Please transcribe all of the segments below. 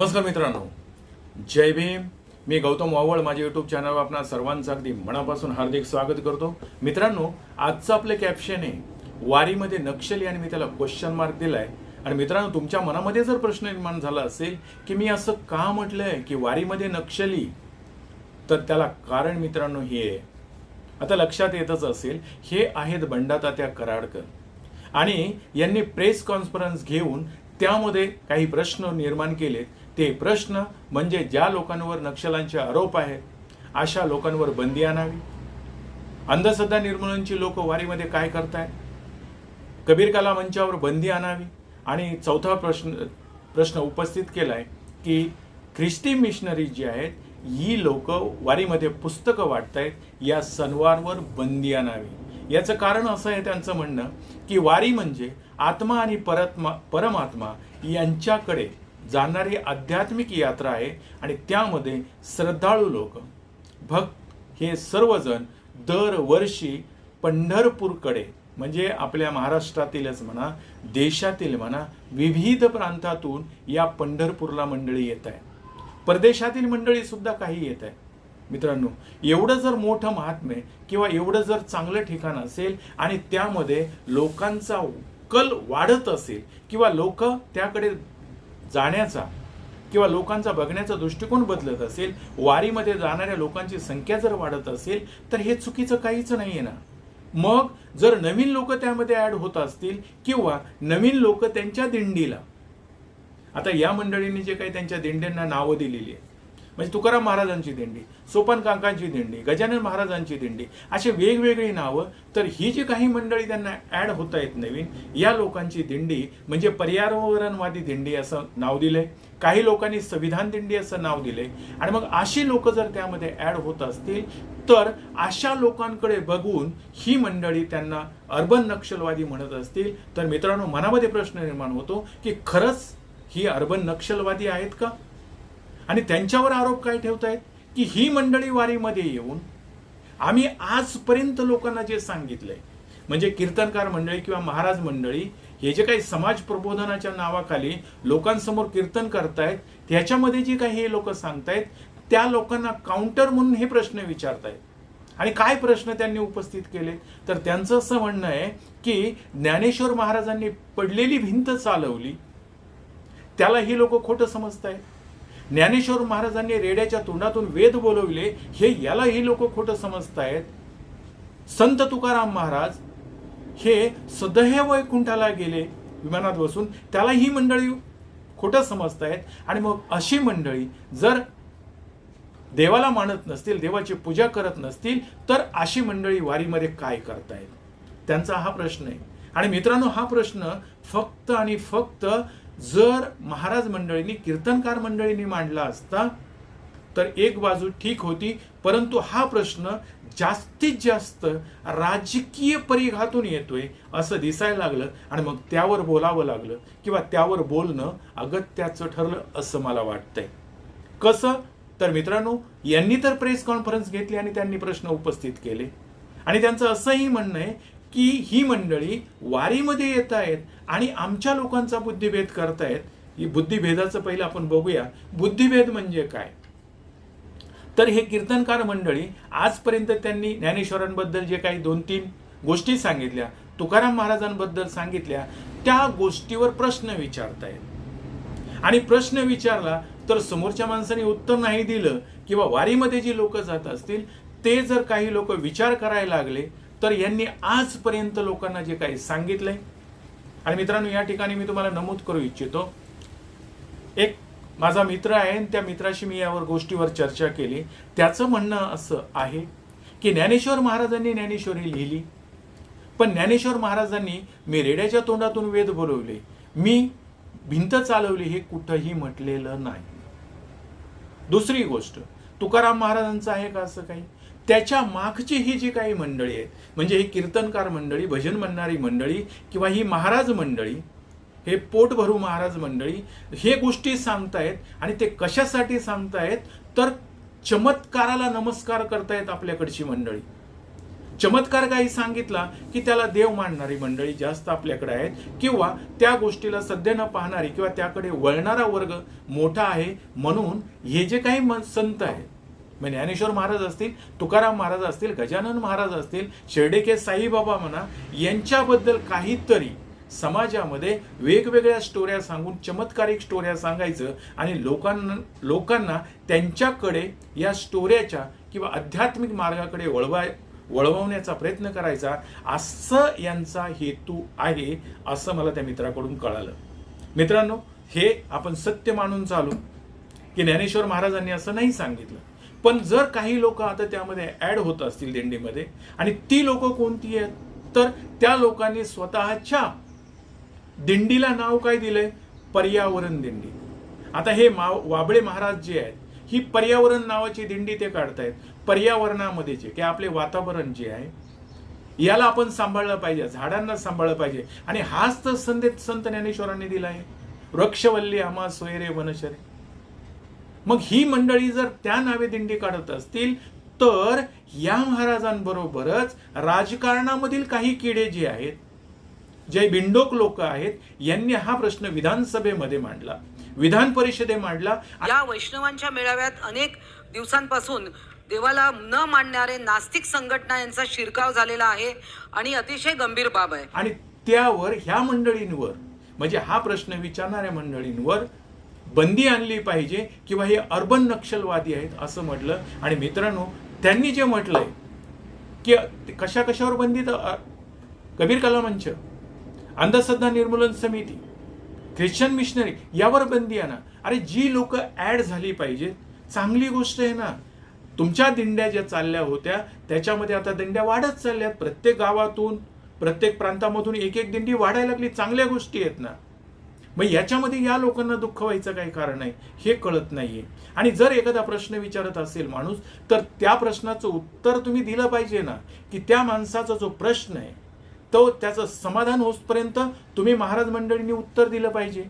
नमस्कार मित्रांनो. जय भीम. मी गौतम वावळ माझ्या युट्यूब चॅनलवर आपणा सर्वांचं अगदी मनापासून हार्दिक स्वागत करतो. मित्रांनो आजचं आपलं कॅप्शन आहे वारीमध्ये नक्षली आणि मी त्याला क्वेश्चन मार्क दिलाय. आणि मित्रांनो तुमच्या मनामध्ये जर प्रश्न निर्माण झाला असेल की मी असं का म्हटलंय की वारीमध्ये नक्षली? तर त्याला कारण मित्रांनो हे आहे. आता लक्षात येतच असेल हे आहेत बंडातात्या कराडकर. आणि यांनी प्रेस कॉन्फरन्स घेऊन त्यामध्ये काही प्रश्न निर्माण केलेत. ते प्रश्न म्हणजे ज्या लोकांवर नक्षलांचे आरोप आहेत अशा लोकांवर बंदी आणावी. अंधश्रद्धा निर्मूलनची लोक वारीमध्ये काय करतायत? कबीर कला मंचावर बंदी आणावी. आणि चौथा प्रश्न प्रश्न उपस्थित केलाय की ख्रिस्ती मिशनरी जी आहेत ही लोक वारीमध्ये पुस्तकं वाटतायत या सणवारवर बंदी आणावी. याचं कारण असं आहे त्यांचं म्हणणं की वारी म्हणजे आत्मा आणि परत्मा परमात्मा यांच्याकडे जाणारी आध्यात्मिक यात्रा आहे आणि त्यामध्ये श्रद्धाळू लोक. भक्त हे सर्वजण दरवर्षी पंढरपूरकडे म्हणजे आपल्या महाराष्ट्रातीलच म्हणा देशातील म्हणा विविध प्रांतातून या पंढरपूरला मंडळी येत आहे परदेशातील मंडळीसुद्धा काही येत आहे मित्रांनो एवढं जर मोठं महात्म्य किंवा एवढं जर चांगलं ठिकाण असेल आणि त्यामध्ये लोकांचा कल वाढत असेल किंवा लोक त्याकडे जाण्याचा किंवा लोकांचा बघण्याचा दृष्टिकोन बदलत असेल वारीमध्ये जाणाऱ्या लोकांची संख्या जर वाढत असेल तर हे चुकीचं काहीच नाही आहे ना. मग जर नवीन लोक त्यामध्ये ऍड होत असतील किंवा नवीन लोक त्यांच्या दिंडीला. आता या मंडळींनी जे काही त्यांच्या दिंड्यांना नावं दिलेली आहेत म्हणजे तुकाराम महाराजांची दिंडी सोपान काकांची दिंडी गजानन महाराजांची दिंडी अशी वेगवेगळी नावं तर ही जी काही मंडळी त्यांना ऍड होत आहेत नवीन या लोकांची दिंडी म्हणजे पर्यावरणवादी दिंडी असं नाव दिलंय. काही लोकांनी संविधान दिंडी असं नाव दिलंय. आणि मग अशी लोक जर त्यामध्ये ऍड होत असतील तर अशा लोकांकडे बघून ही मंडळी त्यांना अर्बन नक्षलवादी म्हणत असतील. तर मित्रांनो मनामध्ये प्रश्न निर्माण होतो की खरंच ही अर्बन नक्षलवादी आहेत का? आणि त्यांच्यावर आरोप काय ठेवतायत? की ही मंडळी वारीमध्ये येऊन आम्ही आजपर्यंत लोकांना जे सांगितलंय म्हणजे कीर्तनकार मंडळी किंवा महाराज मंडळी हे जे काही समाज प्रबोधनाच्या नावाखाली लोकांसमोर कीर्तन करतायत त्याच्यामध्ये जे काही हे लोक सांगतायत त्या लोकांना काउंटर म्हणून हे प्रश्न विचारतायत. आणि काय प्रश्न त्यांनी उपस्थित केले? तर त्यांचं असं म्हणणं आहे की ज्ञानेश्वर महाराजांनी पडलेली भिंत चालवली त्याला ही लोक खोटं समजतायत. ज्ञानेश्वर महाराजांनी रेड्याच्या तोंडातून वेद बोलवले हे याला ही लोक खोटं समजतायत. संत तुकाराम महाराज हे सदैव वैकुंठाला गेले विमानात बसून. त्याला ही मंडळी खोटं समजतायत. आणि मग अशी मंडळी जर देवाला मानत नसतील देवाची पूजा करत नसतील तर अशी मंडळी वारीमध्ये काय करतायत? त्यांचा हा प्रश्न आहे. आणि मित्रांनो हा प्रश्न फक्त आणि फक्त जर महाराज मंडळींनी कीर्तनकार मंडळींनी मांडला असता तर एक बाजू ठीक होती परंतु हा प्रश्न जास्तीत जास्त राजकीय परिघातून येतोय असं दिसायला लागलं आणि मग त्यावर बोलावं लागलं किंवा त्यावर बोलणं अगत्याचं ठरलं असं मला वाटतंय. कसं? तर मित्रांनो यांनी तर प्रेस कॉन्फरन्स घेतली आणि त्यांनी प्रश्न उपस्थित केले. आणि त्यांचं असंही म्हणणं आहे की ही मंडळी वारीमध्ये येत आहेत आणि आमच्या लोकांचा बुद्धिभेद करतायत ही बुद्धिभेदाचं पहिलं आपण बघूया. बुद्धिभेद म्हणजे काय? तर हे कीर्तनकार मंडळी आजपर्यंत त्यांनी ज्ञानेश्वरांबद्दल जे काही दोन तीन गोष्टी सांगितल्या तुकाराम महाराजांबद्दल सांगितल्या त्या गोष्टीवर प्रश्न विचारतायत. आणि प्रश्न विचारला तर समोरच्या माणसाने उत्तर नाही दिलं किंवा वारीमध्ये जी लोक जात असतील ते जर काही लोक विचार करायला लागले तर यांनी आजपर्यंत लोकांना जे काही सांगितलंय आणि मित्रांनो या ठिकाणी मी तुम्हाला नमूद करू इच्छितो. एक माझा मित्र आहे आणि त्या मित्राशी मी यावर गोष्टीवर चर्चा केली. त्याचं म्हणणं असं आहे की ज्ञानेश्वर महाराजांनी ज्ञानेश्वरी लिहिली पण ज्ञानेश्वर महाराजांनी मी रेड्याच्या तोंडातून वेद बोलवले. मी भिंत चालवली हे कुठंही म्हटलेलं नाही. दुसरी गोष्ट तुकाराम महाराजांचं आहे का असं काही? त्याच्या मागची ही जी काही मंडळी आहेत म्हणजे ही कीर्तनकार मंडळी भजन म्हणणारी मंडळी किंवा ही महाराज मंडळी हे पोट भरू महाराज मंडळी हे गोष्टी सांगतायत आणि ते कशासाठी सांगतायत? तर चमत्काराला नमस्कार करतायत आपल्याकडची मंडळी. चमत्कार काही सांगितला की त्याला देव मानणारी मंडळी जास्त आपल्याकडे आहेत किंवा त्या गोष्टीला सध्या न पाहणारी किंवा त्याकडे वळणारा वर्ग मोठा आहे म्हणून हे जे काही संत आहेत मग ज्ञानेश्वर महाराज असतील तुकाराम महाराज असतील गजानन महाराज असतील शेर्डेके साईबाबा म्हणा यांच्याबद्दल काहीतरी समाजामध्ये वेगवेगळ्या स्टोऱ्या सांगून चमत्कारिक स्टोऱ्या सांगायचं आणि लोकांना लोकांना त्यांच्याकडे या स्टोऱ्याच्या किंवा आध्यात्मिक मार्गाकडे वळवाय वळवण्याचा प्रयत्न करायचा असं यांचा हेतू आहे असं मला त्या मित्राकडून कळालं. मित्रांनो हे आपण सत्य मानून चालू. की ज्ञानेश्वर महाराजांनी असं नाही सांगितलं. पण जर काही लोक आता त्यामध्ये ॲड होत असतील दिंडीमध्ये आणि ती लोक कोणती आहेत? तर त्या लोकांनी स्वतःच्या दिंडीला नाव काय दिलंय? पर्यावरण दिंडी. आता हे मा वाबळे महाराज जे आहेत ही पर्यावरण नावाची दिंडी ते काढतायत. पर्यावरणामध्ये जे की आपले वातावरण जे आहे याला आपण सांभाळलं पाहिजे झाडांना सांभाळलं पाहिजे. आणि हाच तर संदेश संत ज्ञानेश्वरांनी दिला आहे वृक्षवल्ली आम्हा सोयरे वनशरे. मग ही मंडळी जर त्या नावे दिंडी काढत असतील तर या महाराजांबरोबरच राजकारणामधील काही किडे जे आहेत जे बिंडोक लोक आहेत यांनी हा प्रश्न विधानसभेमध्ये मांडला. विधान परिषदे मांडला. या वैष्णवांच्या मेळाव्यात अनेक दिवसांपासून देवाला न मानणारे नास्तिक संघटना यांचा शिरकाव झालेला आहे आणि अतिशय गंभीर बाब आहे. आणि त्यावर ह्या मंडळींवर म्हणजे हा प्रश्न विचारणाऱ्या मंडळींवर बंदी आणली पाहिजे किंवा हे अर्बन नक्षलवादी आहेत असं म्हटलं. आणि मित्रांनो त्यांनी जे म्हटलंय की कशा कशावर बंदी तर कबीर कला मंच अंधश्रद्धा निर्मूलन समिती ख्रिश्चन मिशनरी यावर बंदी आणा. अरे जी लोक ॲड झाली पाहिजेत चांगली गोष्ट आहे ना. तुमच्या दिंड्या ज्या चालल्या होत्या त्याच्यामध्ये आता दिंड्या वाढत चालल्यात. प्रत्येक गावातून प्रत्येक प्रांतामधून एक एक दिंडी वाढायला लागली. चांगल्या गोष्टी आहेत ना. मग याच्यामध्ये या लोकांना दुःख व्हायचं काही कारण आहे? हे कळत नाहीये. आणि जर एखादा प्रश्न विचारत असेल माणूस तर त्या प्रश्नाचं उत्तर तुम्ही दिलं पाहिजे ना की त्या माणसाचा जो प्रश्न आहे तो त्याचं समाधान होतपर्यंत तुम्ही महाराज मंडळींनी उत्तर दिलं पाहिजे.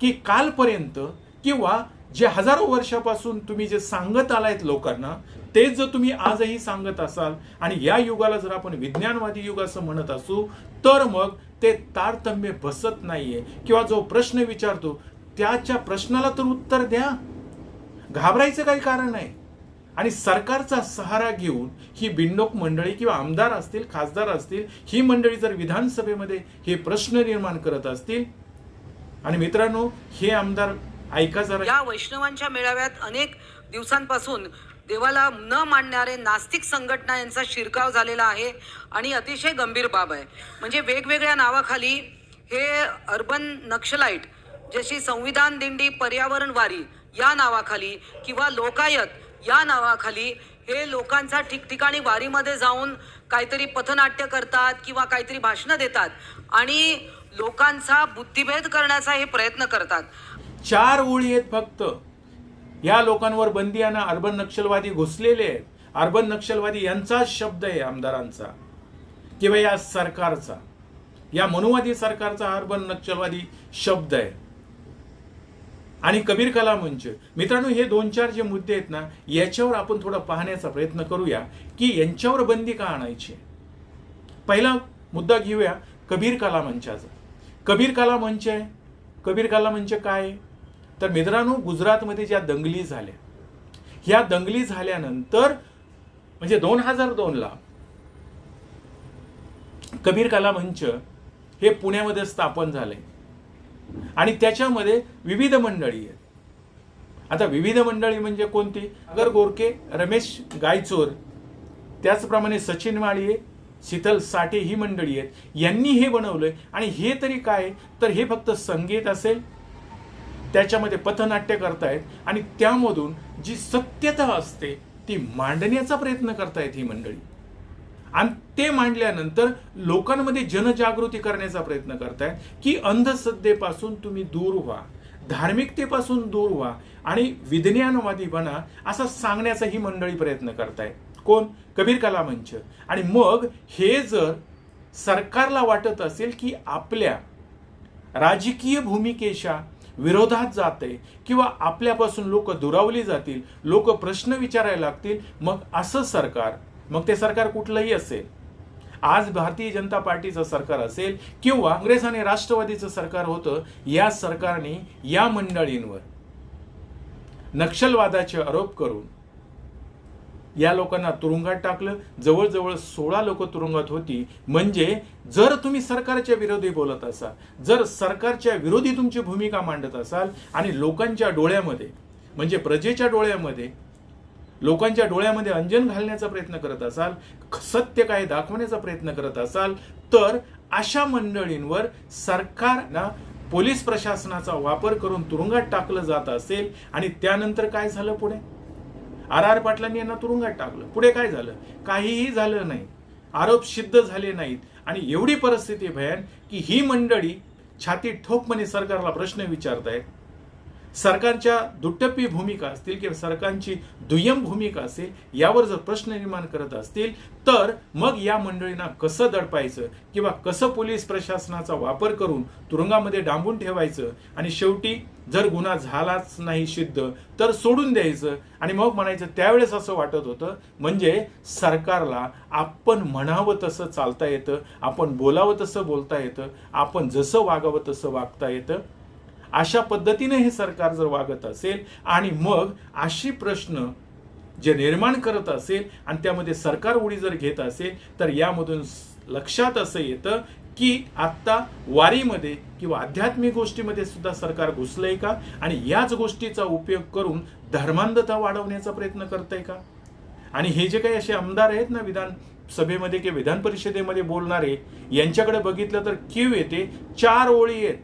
की कालपर्यंत किंवा जे हजारो वर्षापासून तुम्ही जे सांगत आलायत लोकांना तेच जर तुम्ही आजही सांगत असाल आणि या युगाला जर आपण विज्ञानवादी युग असं म्हणत असू तर मग ते तारतम्य बसत नाहीये. किंवा जो प्रश्न विचारतो त्याच्या प्रश्नाला तर उत्तर द्या. घाबरायचं काही कारण नाही. आणि सरकारचा सहारा घेऊन ही बिंडोक मंडळी किंवा आमदार असतील खासदार असतील ही मंडळी जर विधानसभेमध्ये हे प्रश्न निर्माण करत असतील. आणि मित्रांनो हे आमदार ऐका जरा. या वैष्णवांच्या मेळाव्यात अनेक दिवसांपासून देवाला न मानणारे नास्तिक संघटना यांचा शिरकाव झालेला आहे आणि अतिशय गंभीर बाब आहे. म्हणजे वेगवेगळ्या नावाखाली हे अर्बन नक्षलाईट जशी संविधान दिंडी पर्यावरण वारी या नावाखाली किंवा लोकायत या नावाखाली हे लोकांचा ठिकठिकाणी वारीमध्ये जाऊन काहीतरी पथनाट्य करतात किंवा काहीतरी भाषणं देतात आणि लोकांचा बुद्धिभेद करण्याचा हे प्रयत्न करतात. चार ओळी आहेत फक्त. या लोकांवर बंदी आणा अर्बन नक्षलवादी घुसलेले आहेत. अर्बन नक्षलवादी यांचाच शब्द आहे आमदारांचा किंवा या सरकारचा. या मनुवादी सरकारचा अर्बन नक्षलवादी शब्द आहे. आणि कबीर कला मंच म्हणजे, मित्रांनो हे दोन चार जे मुद्दे आहेत ना याच्यावर आपण थोडा पाहण्याचा प्रयत्न करूया की यांच्यावर बंदी का आणायची पहिला मुद्दा घेऊया कबीर कला मंचाचा कबीर कला मंच आहे म्हणजे, कबीर कला मंच म्हणजे काय? तर मित्रांनो गुजरातमध्ये ज्या दंगली झाल्या ह्या दंगली झाल्यानंतर म्हणजे दोन हजार दोनला कबीर कला मंच हे पुण्यामध्ये स्थापन झाले. आणि त्याच्यामध्ये विविध मंडळी आहेत. आता विविध मंडळी म्हणजे कोणती? अगर गोरके रमेश गायचोर त्याचप्रमाणे सचिन माळी शीतल साठे ही मंडळी आहेत. यांनी हे बनवलंय. आणि हे तरी काय? तर हे फक्त संगीत असेल त्याच्यामध्ये पथनाट्य करतायत आणि त्यामधून जी सत्यता असते ती मांडण्याचा प्रयत्न करतायत ही मंडळी. आणि ते मांडल्यानंतर लोकांमध्ये जनजागृती करण्याचा प्रयत्न करतायत की अंधश्रद्धेपासून तुम्ही दूर व्हा धार्मिकतेपासून दूर व्हा आणि विज्ञानवादी बना असं सांगण्याचा ही मंडळी प्रयत्न करतायत. कोण? कबीर कला मंच. आणि मग हे जर सरकारला वाटत असेल की आपल्या राजकीय भूमिकेच्या विरोधात जाते किंवा आपल्यापासून लोक दुरावली जातील लोक प्रश्न विचारायला लागतील मग असं सरकार. मग ते सरकार कुठलंही असेल. आज भारतीय जनता पार्टीचं सरकार असेल किंवा काँग्रेस आणि राष्ट्रवादीचं सरकार होतं या सरकारने या मंडळींवर नक्षलवादाचे आरोप करून या लोकांना तुरुंगात टाकलं. जवळजवळ सोळा लोक तुरुंगात होती. म्हणजे जर तुम्ही सरकारच्या विरोधी बोलत असाल जर सरकारच्या विरोधी तुमची भूमिका मांडत असाल आणि लोकांच्या डोळ्यामध्ये म्हणजे प्रजेच्या डोळ्यामध्ये लोकांच्या डोळ्यामध्ये अंजन घालण्याचा प्रयत्न करत असाल सत्य काय दाखवण्याचा प्रयत्न करत असाल तर अशा मंडळींवर सरकारना पोलीस प्रशासनाचा वापर करून तुरुंगात टाकलं जात असेल आणि त्यानंतर काय झालं पुढे? आर आर पाटलांनी यांना तुरुंगात टाकलं. पुढे काय झालं? काहीही झालं नाही. आरोप सिद्ध झाले नाहीत. आणि एवढी परिस्थिती भयान की ही मंडळी छाती ठोकपणे सरकारला प्रश्न विचारतायत. सरकारच्या दुट्टप्पी भूमिका असतील किंवा सरकारची दुय्यम भूमिका असेल यावर जर प्रश्न निर्माण करत असतील तर मग या मंडळींना कसं दडपायचं किंवा कसं पोलीस प्रशासनाचा वापर करून तुरुंगामध्ये डांबून ठेवायचं? आणि शेवटी जर गुन्हा झालाच नाही सिद्ध तर सोडून द्यायचं. आणि मग म्हणायचं त्यावेळेस असं वाटत होतं म्हणजे सरकारला आपण म्हणावं तसं चालता येतं आपण बोलावं तसं बोलता येतं आपण जसं वागावं तसं वागता येतं. अशा पद्धतीने हे सरकार जर वागत असेल आणि मग अशी प्रश्न जे निर्माण करत असेल आणि त्यामध्ये सरकार उडी जर घेत असेल तर यामधून लक्षात असं येतं की आत्ता वारीमध्ये किंवा आध्यात्मिक गोष्टीमध्ये सुद्धा सरकार घुसलंय का? आणि याच गोष्टीचा उपयोग करून धर्मांधता वाढवण्याचा प्रयत्न करतंय का? आणि हे जे काही असे आमदार आहेत ना विधान सभेमध्ये किंवा विधान परिषदेमध्ये बोलणारे यांच्याकडे बघितलं तर क्यू येते चार ओळी आहेत.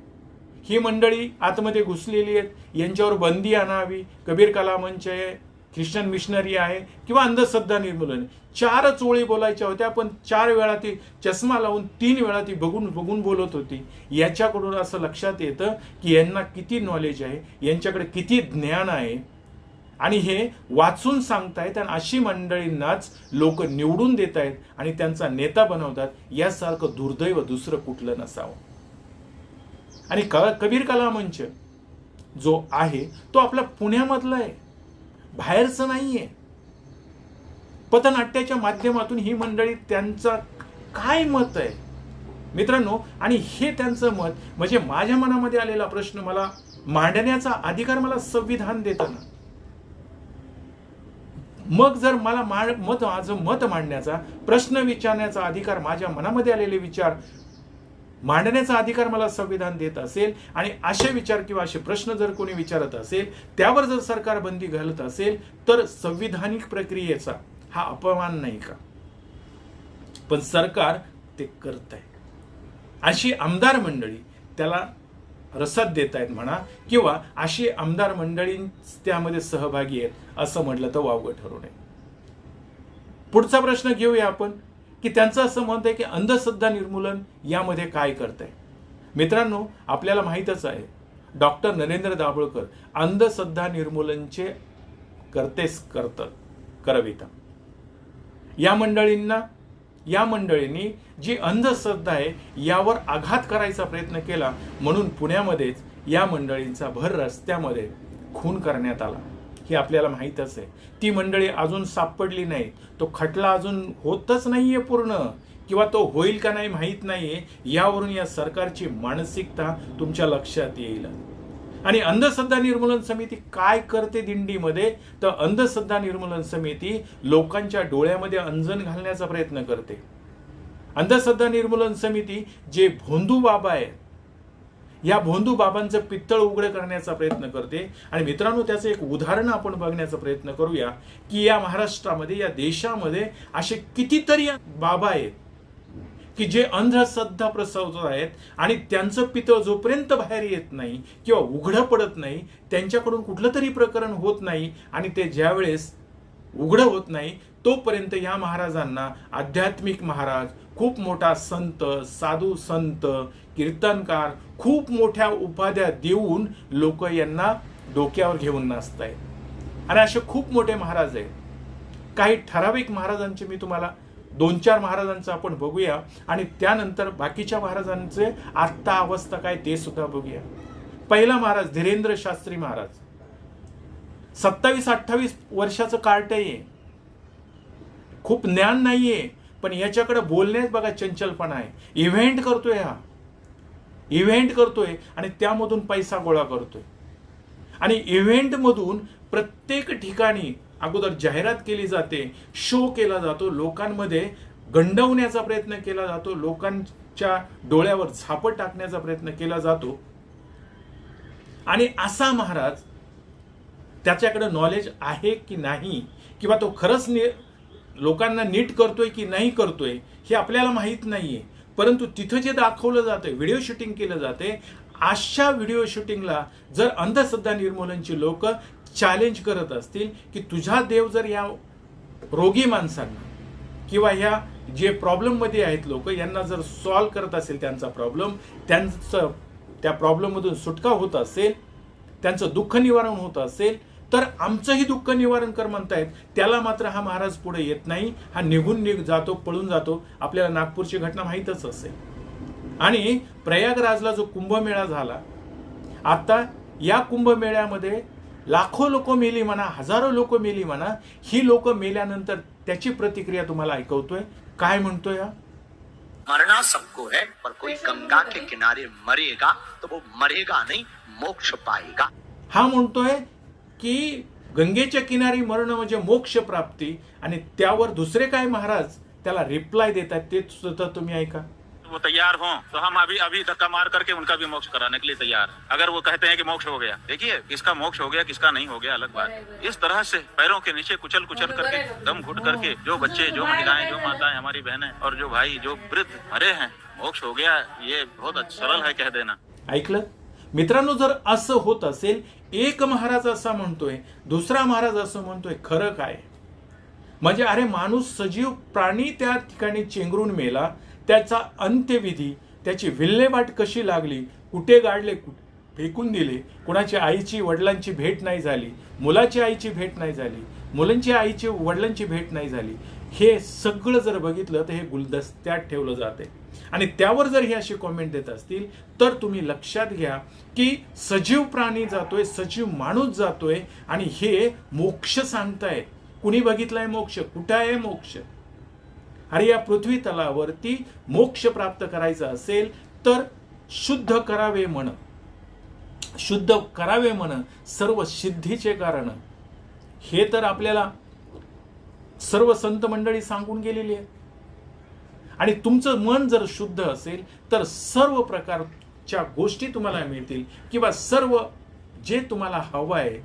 ही मंडळी आतमध्ये घुसलेली आहेत. यांच्यावर बंदी आणावी. कबीर कला मंच आहे ख्रिश्चन मिशनरी आहे किंवा अंधश्रद्धा निर्मूलन. चारच ओळी बोलायच्या होत्या पण चार वेळा ती चष्मा लावून तीन वेळा ती बघून बघून बोलत होती. याच्याकडून असं लक्षात येतं की यांना किती नॉलेज आहे यांच्याकडे किती ज्ञान आहे. आणि हे वाचून सांगतायत आणि अशी मंडळींनाच लोक निवडून देत आहेत आणि त्यांचा नेता बनवतात यासारखं दुर्दैव दुसरं कुठलं नसावं. आणि क कबीर कला मंच जो आहे तो आपला पुण्यामधला आहे. बाहेरचं नाही आहे पथनाट्याच्या माध्यमातून ही मंडळी त्यांचा काय मत आहे? मित्रांनो आणि हे त्यांचं मत म्हणजे माझ्या मनामध्ये आलेला प्रश्न मला मांडण्याचा अधिकार मला संविधान देताना. मग जर मला मा- मत माझं मत मांडण्याचा प्रश्न विचारण्याचा अधिकार माझ्या मनामध्ये आलेले विचार मांडण्याचा अधिकार मला संविधान देत असेल आणि असे विचार किंवा असे प्रश्न जर कोणी विचारत असेल त्यावर जर सरकार बंदी घालत असेल तर संविधानिक प्रक्रियेचा हा अपमान नाही का? पण सरकार ते करत आहे अशी आमदार मंडळी त्याला रसद देत आहेत म्हणा किंवा अशी आमदार मंडळी त्यामध्ये सहभागी आहेत असं म्हटलं तर वावगं ठरू नये. पुढचा प्रश्न घेऊया आपण की त्यांचं असं मत आहे की अंधश्रद्धा निर्मूलन यामध्ये काय करत आहे मित्रांनो आपल्याला माहीतच आहे डॉक्टर नरेंद्र दाभोळकर अंधश्रद्धा निर्मूलनचे करतेच करत करविता या मंडळींना या मंडळींनी जी अंधश्रद्धा आहे यावर आघात करायचा प्रयत्न केला म्हणून पुण्यामध्येच या मंडळींचा भर रस्त्यामध्ये खून करण्यात आला. हे आपल्याला माहीतच आहे. ती मंडळी अजून सापडली नाही. तो खटला अजून होतच नाहीये पूर्ण. किंवा तो होईल का नाही माहीत नाहीये. यावरून या सरकारची मानसिकता तुमच्या लक्षात येईल. आणि अंधश्रद्धा निर्मूलन समिती काय करते दिंडीमध्ये? तर अंधश्रद्धा निर्मूलन समिती लोकांच्या डोळ्यामध्ये अंजन घालण्याचा प्रयत्न करते. अंधश्रद्धा निर्मूलन समिती जे भोंदू बाबा आहे या भोंदू बाबांचं पित्तळ उघड करण्याचा प्रयत्न करते. आणि मित्रांनो त्याचं एक उदाहरण आपण बघण्याचा प्रयत्न करूया की या महाराष्ट्रामध्ये या देशामध्ये असे कितीतरी बाबा आहेत की जे अंधश्रद्धा प्रसवत आहेत आणि त्यांचं पितळ जोपर्यंत बाहेर येत नाही किंवा उघडं पडत नाही त्यांच्याकडून कुठलं तरी प्रकरण होत नाही आणि ते ज्यावेळेस उघडं होत नाही तोपर्यंत या महाराजांना आध्यात्मिक महाराज खूप मोठा संत साधू संत कीर्तनकार खूप मोठ्या उपाध्या देऊन लोक यांना डोक्यावर घेऊन नाचतायत. आणि असे खूप मोठे महाराज आहेत. काही ठराविक महाराजांचे मी तुम्हाला दोन चार महाराजांचं आपण बघूया. आणि त्यानंतर बाकीच्या महाराजांचे आत्ता अवस्था काय ते सुद्धा बघूया. पहिला महाराज धीरेंद्र शास्त्री महाराज. सत्तावीस अठ्ठावीस वर्षाचं कार्ट आहे. खूप ज्ञान नाहीये पण याच्याकडे बोलण्यात बघा चंचलपणा आहे. इव्हेंट करतोय हा. इव्हेंट करतोय आणि त्यामधून पैसा गोळा करतोय. आणि इव्हेंटमधून प्रत्येक ठिकाणी अगोदर जाहिरात केली जाते शो केला जातो लोकांमध्ये गंडवण्याचा प्रयत्न केला जातो लोकांच्या डोळ्यावर झापट टाकण्याचा प्रयत्न केला जातो. आणि असा महाराज त्याच्याकडे नॉलेज आहे की नाही किंवा तो खरंच नि लोकांना नीट करतोय की नाही करतोय हे आपल्याला माहीत नाहीये. परंतु तिथं जे दाखवलं जातं व्हिडिओ शूटिंग केलं जाते अशा व्हिडिओ शूटिंगला जर अंधश्रद्धा निर्मूलनची लोक चॅलेंज करत असतील की तुझा देव जर या रोगी माणसांना किंवा ह्या जे प्रॉब्लेममध्ये आहेत लोक यांना जर सॉल्व करत असेल त्यांचा प्रॉब्लेम त्यांचं त्या प्रॉब्लेममधून सुटका होत असेल त्यांचं दुःख निवारण होत असेल तर आमचंही दुःख निवारण कर म्हणतायत. त्याला मात्र हा महाराज पुढे येत नाही. हा निघून निघ जातो पळून जातो. आपल्याला नागपूरची घटना माहीतच असेल. आणि प्रयागराजला जो कुंभमेळा झाला आता या कुंभमेळ्यामध्ये लाखो लोक मेली म्हणा हजारो लोक मेली म्हणा ही लोक मेल्यानंतर त्याची प्रतिक्रिया तुम्हाला ऐकवतोय. काय म्हणतोय हा? मरना सबको है पर कोई गंगा के किनारे मरेगा तो वो मरेगा नहीं मोक्ष पाएगा। हा म्हणतोय की गंगेच्या किनारी मरणं म्हणजे मोक्ष प्राप्ती आणि त्यावर दुसरे काय महाराज त्याला रिप्लाय देतात ते सुद्धा तुम्ही ऐका. वो तैयार हों तो हम अभी अभी धक्का मार करके उनका भी मोक्ष कराने के लिए तैयार अगर वो कहते हैं कि मोक्ष हो गया देखिए किसका मोक्ष हो गया किसका नहीं हो गया अलग बात। इस तरह से पैरों के नीचे कुचल कुचल करके दम घुट करके जो बच्चे जो महिलाएं जो माताएं हमारी बहनें और जो भाई जो वृद्ध मरे हैं मोक्ष हो गया ये बहुत सरल है कह देना। ऐकलं? मित्रांनो जर असं होत असेल एक महाराज असा म्हणतोय दुसरा महाराज असं म्हणतोय खरं काय? म्हणजे अरे माणूस सजीव प्राणी त्या ठिकाणी चेंगरून मेला त्याचा अंत्यविधी त्याची विल्हेवाट कशी लागली कुठे गाडले कु- फेकून दिले कुणाची आईची वडिलांची भेट नाही झाली मुलाची आईची भेट नाही झाली मुलांची आईची वडिलांची भेट नाही झाली हे सगळं जर बघितलं तर हे गुलदस्त्यात ठेवलं जाते. आणि त्यावर जर हे असे कॉमेंट देत असतील तर तुम्ही लक्षात घ्या की सजीव प्राणी जातोय सजीव माणूस जातोय आणि हे मोक्ष सांगताय कुणी बघितलाय मोक्ष? कुठं आहे मोक्ष? आणि या पृथ्वी तलावरती मोक्ष प्राप्त करायचा असेल तर शुद्ध करावे म्हण. शुद्ध करावे म्हण सर्व सिद्धीचे कारण. हे तर आपल्याला सर्व संत मंडळी सांगून गेलेली आहे आणि तुमचं मन जर शुद्ध असेल तर सर्व प्रकारच्या गोष्टी तुम्हाला मिळतील किंवा सर्व जे तुम्हाला हवं आहे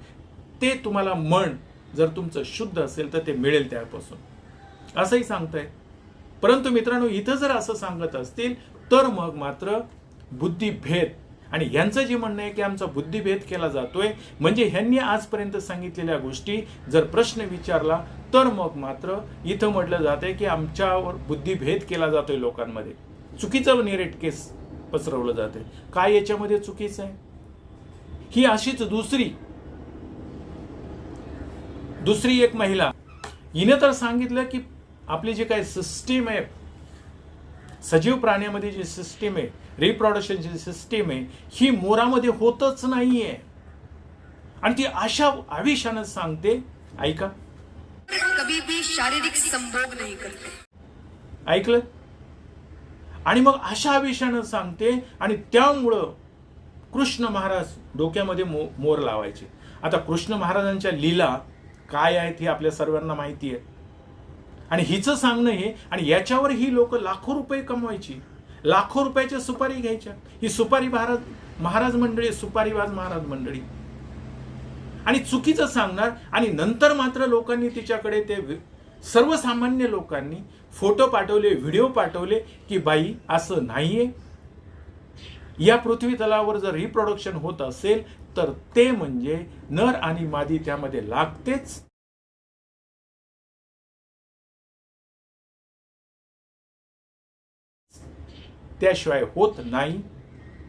ते तुम्हाला मन जर तुमचं शुद्ध असेल तर ते मिळेल त्यापासून. असंही सांगताय. परंतु मित्रांनो इथं जर असं सांगत असतील तर मग मात्र बुद्धिभेद. आणि ह्यांचं जे म्हणणं आहे की आमचा बुद्धिभेद केला जातोय म्हणजे ह्यांनी आजपर्यंत सांगितलेल्या गोष्टी जर प्रश्न विचारला तर मग मात्र इथं म्हटलं जातंय की आमच्यावर बुद्धिभेद केला जातोय लोकांमध्ये. चुकीचं निरेट केस पसरवलं जाते काय याच्यामध्ये चुकीचं आहे? ही अशीच दुसरी दुसरी एक महिला हिनं तर सांगितलं की आपली जी काही सिस्टीम आहे सजीव प्राण्यामध्ये जी सिस्टीम आहे रिप्रोडक्शनची सिस्टीम आहे ही मोरामध्ये होतच नाहीये. आणि ती अशा आविषानं सांगते ऐका. कभी भी शारीरिक संभोग नहीं करते. ऐकलं? आणि मग अशा आविषानं सांगते आणि त्यामुळं कृष्ण महाराज डोक्यामध्ये मो मोर लावायचे. आता कृष्ण महाराजांच्या लीला काय आहेत हे आपल्या सर्वांना माहिती आहे. आणि हिचं सांगणं हे आणि याच्यावर ही लोक लाखो रुपये कमवायची. लाखो रुपयाच्या सुपारी घ्यायच्या. ही सुपारी महाराज महाराज मंडळी सुपारीवाज महाराज मंडळी. आणि चुकीचं सांगणार आणि नंतर मात्र लोकांनी तिच्याकडे ते सर्वसामान्य लोकांनी फोटो पाठवले व्हिडिओ पाठवले की बाई असं नाहीये. या पृथ्वी तलावर जर रिप्रोडक्शन होत असेल तर ते म्हणजे नर आणि मादी त्यामध्ये लागतेच. त्याशिवाय होत नाही.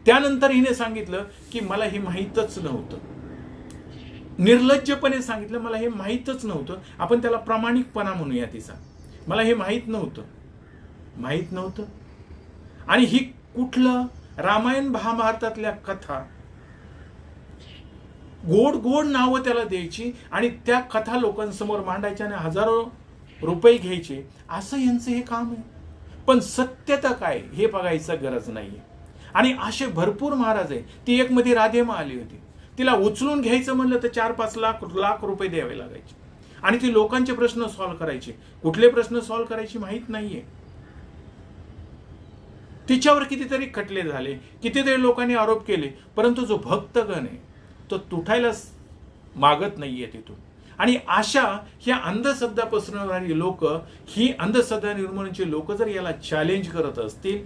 त्यानंतर हिने सांगितलं की मला हे माहीतच नव्हतं. निर्लज्जपणे सांगितलं मला हे माहीतच नव्हतं. आपण त्याला प्रामाणिकपणा म्हणूया तिचा. मला हे माहीत नव्हतं. माहीत नव्हतं. आणि ही कुठलं रामायण महाभारतातल्या कथा? गोड गोड नावं त्याला द्यायची आणि त्या कथा लोकांसमोर मांडायच्या आणि हजारो रुपये घ्यायचे. असं यांचं हे काम आहे. पण सत्यता काय हे बघायचं गरज नाहीये. आणि असे भरपूर महाराज आहे ती एक मध्ये राधेमा आली होती. तिला उचलून घ्यायचं म्हणलं तर चार पाच लाख लाख रुपये द्यावे लागायचे. आणि ती लोकांचे प्रश्न सॉल्व्ह करायचे. कुठले प्रश्न सॉल्व्ह करायची माहीत नाहीये. तिच्यावर कितीतरी खटले झाले कितीतरी लोकांनी आरोप केले परंतु जो भक्तगण आहे तो तुटायला मागत नाहीये तिथून. आणि अशा ह्या अंधश्रद्धा पसरवणारी लोक ही अंधश्रद्धा निर्मूलनाची लोक जर याला चॅलेंज करत असतील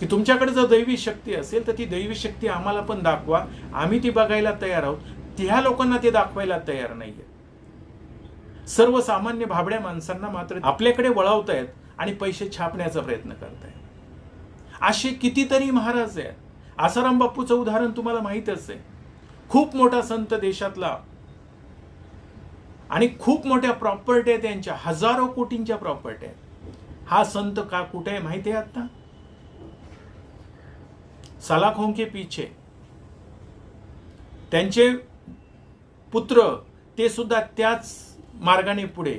की तुमच्याकडे जर दैवी शक्ती असेल तर ती दैवी शक्ती आम्हाला पण दाखवा. आम्ही ती बघायला तयार आहोत. त्या लोकांना ते दाखवायला तयार नाहीये. सर्वसामान्य भाबड्या माणसांना मात्र आपल्याकडे वळवतायत आणि पैसे छापण्याचा प्रयत्न करतायत असे कितीतरी महाराज आहेत. आसाराम बापूचं उदाहरण तुम्हाला माहीतच आहे. खूप मोठा संत देशातला आणि खूप मोठ्या प्रॉपर्टी आहेत त्यांच्या हजारो कोटींच्या प्रॉपर्टी आहेत. हा संत का कुठे आहे माहिती आहे आता? सलाखों के पीछे. त्यांचे पुत्र ते सुद्धा त्याच मार्गाने पुढे.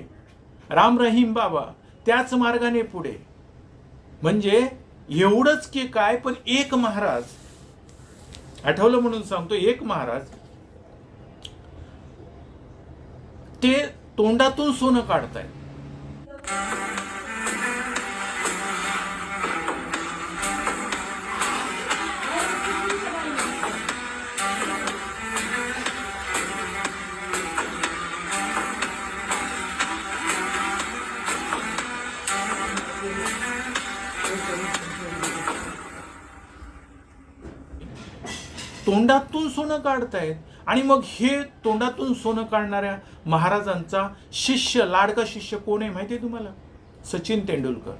राम रहीम बाबा त्याच मार्गाने पुढे. म्हणजे एवढंच की काय पण एक महाराज आठवलं म्हणून सांगतो एक महाराज ते तोंडातून सोनं काढतायत. तोंडातून सोनं काढतायत. आणि मग हे तोंडातून सोनं काढणाऱ्या महाराजांचा शिष्य लाडका शिष्य कोण आहे माहिती आहे तुम्हाला? सचिन तेंडुलकर.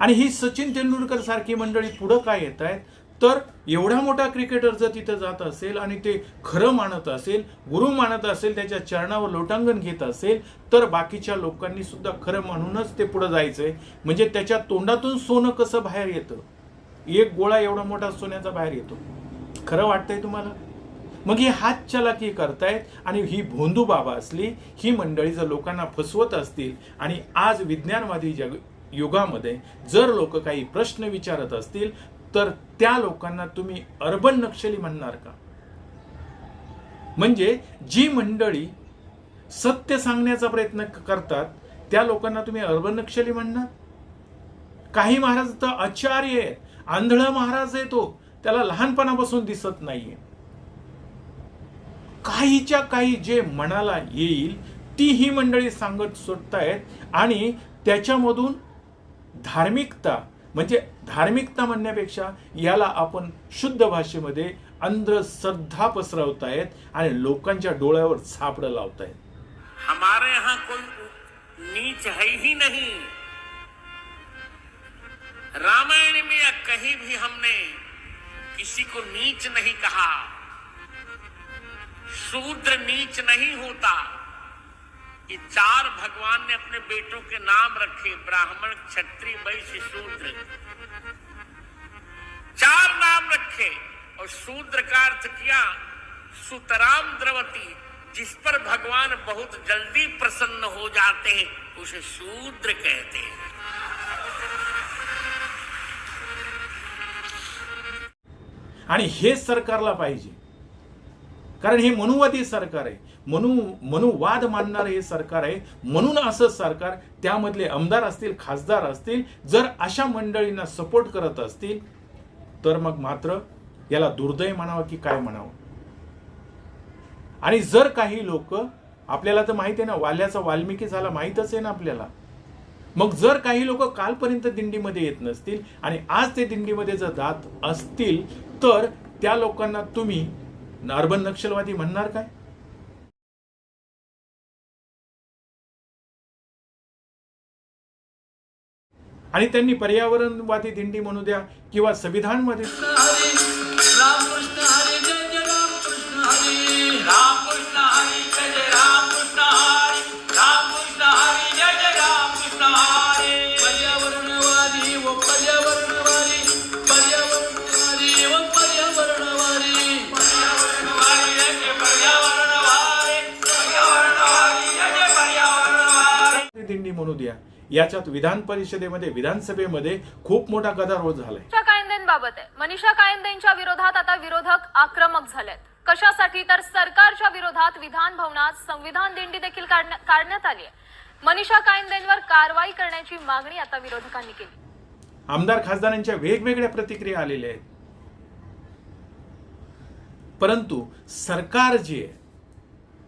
आणि ही सचिन तेंडुलकर सारखी मंडळी पुढं काय येत आहेत? तर एवढा मोठा क्रिकेटर जर तिथं जात असेल आणि ते खरं मानत असेल गुरु मानत असेल त्याच्या चरणावर लोटांगण घेत असेल तर बाकीच्या लोकांनी सुद्धा खरं म्हणूनच ते पुढे जायचंय. म्हणजे त्याच्या तोंडातून सोनं कसं बाहेर येतं? एक गोळा एवढा मोठा सोन्याचा बाहेर येतो. खरं वाटतंय तुम्हाला? मग ही हात चलाकी करतायत आणि ही भोंदू बाबा असली ही मंडळी जर लोकांना फसवत असतील आणि आज विज्ञानवादी जग युगामध्ये जर लोक काही प्रश्न विचारत असतील तर त्या लोकांना तुम्ही अर्बन नक्षली म्हणणार का? म्हणजे जी मंडळी सत्य सांगण्याचा प्रयत्न करतात त्या लोकांना तुम्ही अर्बन नक्षली म्हणणार? काही महाराज तर आचार्य आहे आंधळ महाराज आहे तो त्याला लहानपणापासून दिसत नाहीये. काहीच्या काही जे मनाला येईल ती ही मंडळी सांगत सुटतायत आणि त्याच्यामधून धार्मिकता म्हणजे धार्मिकता म्हणण्यापेक्षा याला आपण शुद्ध भाषेमध्ये अंधश्रद्धा पसरवतायत आणि लोकांच्या डोळ्यावर झापडं लावतायत. हमारे यहाँ कोई नीच है ही नहीं। रामायण में या कहीं भी हमने किसी को नीच नहीं कहा। शूद्र नीच नहीं होता ये चार भगवान ने अपने बेटों के नाम रखे, ब्राह्मण, क्षत्रिय, वैश्य, शूद्र। चार नाम रखे और शूद्र का अर्थ किया सुतराम द्रवती, जिस पर भगवान बहुत जल्दी प्रसन्न हो जाते हैं, उसे शूद्र कहते हैं। आणि हेच सरकारला पाहिजे. कारण हे मनुवादी सरकार आहे. मनु मनुवाद मानणारं हे सरकार आहे. म्हणून असं सरकार त्यामधले आमदार असतील खासदार असतील जर अशा मंडळींना सपोर्ट करत असतील तर मग मात्र याला दुर्दैव म्हणावं की काय म्हणावं? आणि जर काही लोक आपल्याला तर माहिती आहे ना वाल्याचा वाल्मिकी झाला माहीतच आहे ना आपल्याला. मग जर काही लोक कालपर्यंत दिंडीमध्ये येत नसतील आणि आज ते दिंडीमध्ये जर जात असतील तर त्या लोकांना तुम्ही अर्बन नक्षलवादी म्हणणार काय? आणि त्यांनी पर्यावरणवादी दिंडी म्हणू द्या किंवा संविधानमध्ये म्हणू द्या. याच्यात विधान परिषदेमध्ये विधानसभेमध्ये खूप गदार गदारोळ झालाय. कायंदेंबाबत आहे. मनीषा कायंदेंच्या विरोधात आता विरोधक आक्रमक झालेत. कशासाठी? तर सरकारच्या विरोधात विधान भवनात संविधान दिंडी देखील काढण्या- काढण्यात आली आहे. मनीषा कायंदेंवर कारवाई करण्याची मागणी आता विरोधकांनी केली. आमदार खासदारांच्या वेगवेगळ्या प्रतिक्रिया आलेल्या आहेत. परंतु सरकार जे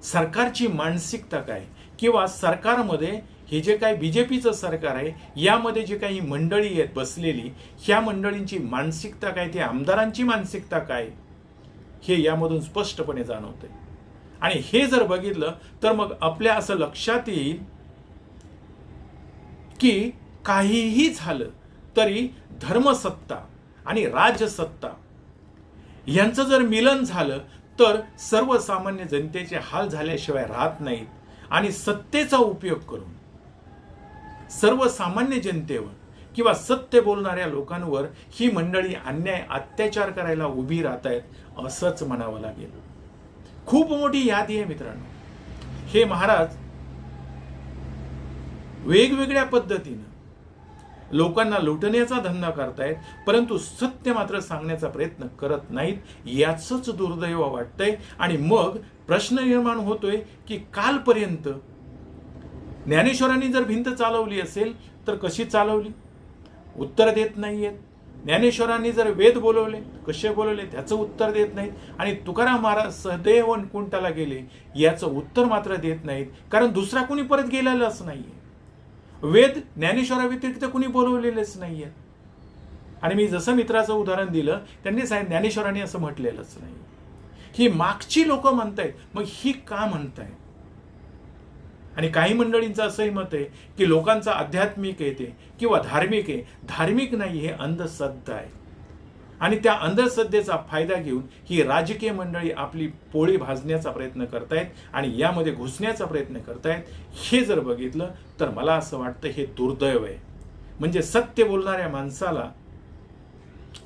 सरकारची मानसिकता काय? किंवा सरकारमध्ये हे जे काही पीचं सरकार आहे यामध्ये जे काही मंडळी आहेत बसलेली ह्या मंडळींची मानसिकता काय ते आमदारांची मानसिकता काय हे यामधून स्पष्टपणे जाणवतंय. आणि हे जर बघितलं तर मग आपल्या असं लक्षात येईल की काहीही झालं तरी धर्मसत्ता आणि राजसत्ता यांचं जर मिलन झालं तर सर्वसामान्य जनतेचे हाल झाल्याशिवाय राहत नाहीत आणि सत्तेचा उपयोग करून. सर्वसामान्य जनतेवर किंवा सत्य बोलणाऱ्या लोकांवर ही मंडळी अन्याय अत्याचार करायला उभी राहत आहेत असंच म्हणावं लागेल. खूप मोठी यादी आहे मित्रांनो. हे महाराज वेगवेगळ्या पद्धतीनं लोकांना लुटण्याचा धंदा करतायत परंतु सत्य मात्र सांगण्याचा प्रयत्न करत नाहीत याचंच दुर्दैव वाटतंय. आणि मग प्रश्न निर्माण होतोय की कालपर्यंत ज्ञानेश्वरांनी जर भिंत चालवली असेल तर कशी चालवली? उत्तर देत नाही आहेत ज्ञानेश्वरांनी जर वेद बोलवले कसे बोलवले? त्याचं उत्तर देत नाहीत. आणि तुकाराम महाराज सदैव कुंटाला गेले याचं उत्तर मात्र देत नाहीत. कारण दुसरा कोणी परत गेलेलाच आहे वेद ज्ञानेश्वराव्यतिरिक्त कुणी बोलवलेलेच आहेत आणि मी जसं मित्राचं उदाहरण दिलं त्यांनी साहेब ज्ञानेश्वरांनी असं म्हटलेलंच नाही. ही मागची लोक म्हणतायत मग ही का म्हणतायत? आणि काही मंडळींचं असंही मत आहे की लोकांचा आध्यात्मिक येते किंवा धार्मिक आहे. धार्मिक नाही हे अंधश्रद्धा आहे. आणि त्या अंधश्रद्धेचा फायदा घेऊन ही राजकीय मंडळी आपली पोळी भाजण्याचा प्रयत्न करतायत आणि यामध्ये घुसण्याचा प्रयत्न करतायत हे जर बघितलं तर मला असं वाटतं हे दुर्दैव आहे. म्हणजे सत्य बोलणाऱ्या माणसाला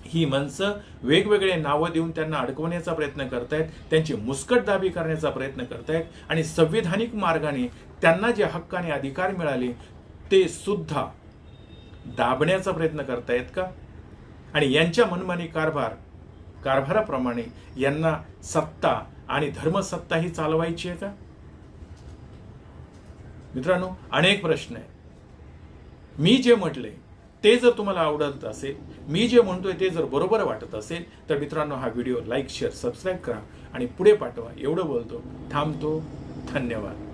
ही माणसं वेगवेगळे नावं देऊन त्यांना अडकवण्याचा प्रयत्न करतायत त्यांची मुस्कटदाबी करण्याचा प्रयत्न करतायत आणि संविधानिक मार्गाने त्यांना जे हक्क आणि अधिकार मिळाले ते सुद्धा दाबण्याचा प्रयत्न करतायत का? आणि यांच्या मनमानी कारभार कारभाराप्रमाणे यांना सत्ता आणि धर्मसत्ता ही चालवायची आहे का? मित्रांनो अनेक प्रश्न आहे मी जे म्हटले ते जर तुम्हाला आवडत असेल मी जे म्हणतोय ते जर बरोबर वाटत असेल तर मित्रांनो हा व्हिडिओ लाईक शेअर सबस्क्राईब करा आणि पुढे पाठवा. एवढं बोलतो थांबतो. धन्यवाद.